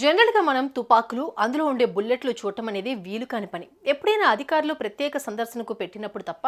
జనరల్గా మనం తుపాకులు అందులో ఉండే బుల్లెట్లు చూడటం అనేది వీలు కాని పని. ఎప్పుడైనా అధికారులు ప్రత్యేక సందర్శనకు పెట్టినప్పుడు తప్ప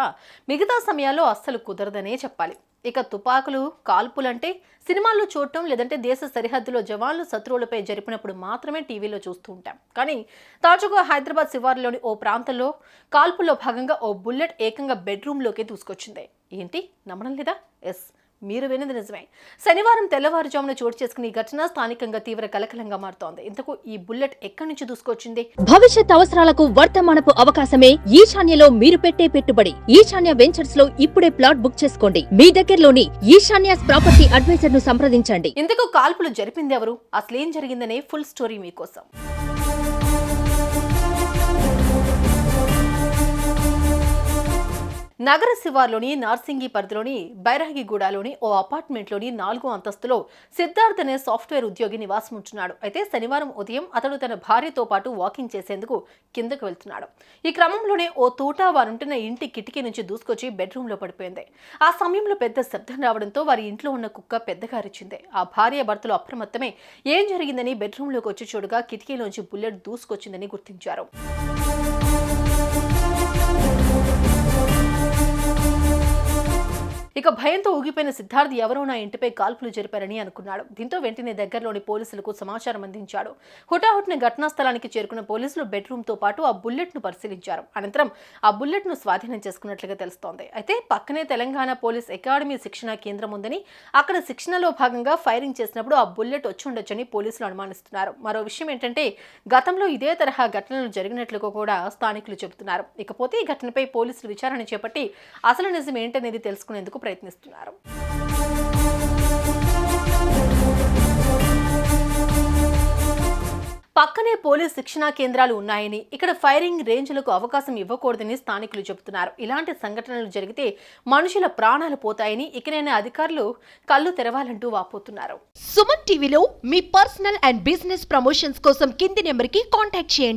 మిగతా సమయాల్లో అస్సలు కుదరదనే చెప్పాలి. ఇక తుపాకులు కాల్పులంటే సినిమాల్లో చూడటం లేదంటే దేశ సరిహద్దులో జవాన్లు శత్రువులపై జరిపినప్పుడు మాత్రమే టీవీలో చూస్తూ ఉంటాం. కానీ తాజాగా హైదరాబాద్ శివార్లోని ఓ ప్రాంతంలో కాల్పుల్లో భాగంగా ఓ బుల్లెట్ ఏకంగా బెడ్రూమ్లోకి దూసుకొచ్చింది. ఏంటి? నమ్మడం లేదా? ఎస్. మీరు విన్నది నిజమే. శనివారం తెల్లవారుజామున చోటు చేసుకున్న ఈ ఘటన స్థానికంగా తీవ్ర కలకలంగా మారుతోంది. ఇంతకు ఈ బుల్లెట్ ఎక్కడి నుంచి దూసుకొచ్చింది? భవిష్యత్ అవసరాలకు వర్తమానపు అవకాశమే ఈశాన్యలో మీరు పెట్టే పెట్టుబడి. ఈశాన్య వెంచర్స్లో ఇప్పుడే ప్లాట్ బుక్ చేసుకోండి. మీ దగ్గరలోని ఈశాన్యాస్ ప్రాపర్టీ అడ్వైజర్ను సంప్రదించండి. ఇంతకు కాల్పులు జరిపింది ఎవరు? అసలేం జరిగిందనే ఫుల్ స్టోరీ మీకోసం. నగర శివార్లోని నార్సింగి పరిధిలోని బైరాగిగూడలోని ఓ అపార్ట్మెంట్లోని నాలుగో అంతస్తులో సిద్ధార్థ్ అనే సాఫ్ట్వేర్ ఉద్యోగి నివాసం ఉంటున్నాడు అయితే శనివారం ఉదయం అతడు తన భార్యతో పాటు వాకింగ్ చేసేందుకు కిందకు వెళ్తున్నాడు. ఈ క్రమంలోనే ఓ తూట వారుంటున్న ఇంటి కిటికీ నుంచి దూసుకొచ్చి బెడ్రూమ్లో పడిపోయింది. ఆ సమయంలో పెద్ద శబ్దం రావడంతో వారి ఇంట్లో ఉన్న కుక్క పెద్దగా అరిచింది. ఆ భార్య భర్తలు అప్రమత్తమే ఏం జరిగిందని బెడ్రూమ్లోకి వచ్చి చూడగా కిటికీలోంచి బుల్లెట్ దూసుకొచ్చిందని గుర్తించారు. ఇక భయంతో ఊగిపోయిన సిద్ధార్థ్ ఎవరో నా ఇంటిపై కాల్పులు జరిపారని అనుకున్నాడు. దీంతో వెంటనే దగ్గరలోని పోలీసులకు సమాచారం అందించాడు. హుటాహుటిన ఘటనా స్థలానికి చేరుకున్న పోలీసులు బెడ్రూమ్తో పాటు ఆ బుల్లెట్ను పరిశీలించారు. అనంతరం ఆ బుల్లెట్ను స్వాధీనం చేసుకున్నట్లుగా తెలుస్తోంది. అయితే పక్కనే తెలంగాణ పోలీస్ అకాడమీ శిక్షణ కేంద్రం ఉందని అక్కడ శిక్షణలో భాగంగా ఫైరింగ్ చేసినప్పుడు ఆ బుల్లెట్ వచ్చి ఉండొచ్చని పోలీసులు అనుమానిస్తున్నారు. మరో విషయం ఏంటంటే గతంలో ఇదే తరహా ఘటనలు జరిగినట్లుగా కూడా స్థానికులు చెబుతున్నారు. ఇకపోతే ఈ ఘటనపై పోలీసులు విచారణ చేపట్టి అసలు నిజం ఏంటనేది తెలుసుకునేందుకు ప్రయత్నిస్తున్నారు. పక్కనే పోలీస్ శిక్షణా కేంద్రాలు ఉన్నాయని ఇక్కడ ఫైరింగ్ రేంజ్లకు అవకాశం ఇవ్వకూడదని స్థానికులు చెబుతున్నారు. ఇలాంటి సంఘటనలు జరిగితే మనుషుల ప్రాణాలు పోతాయని ఇకనైనా అధికారులు కళ్ళు తెరవాలంటూ వాపోతున్నారు. సుమన్ టీవీలో మీ పర్సనల్ అండ్ బిజినెస్ ప్రమోషన్స్ కోసం కింది నెంబర్కి కాంటాక్ట్ చేయండి.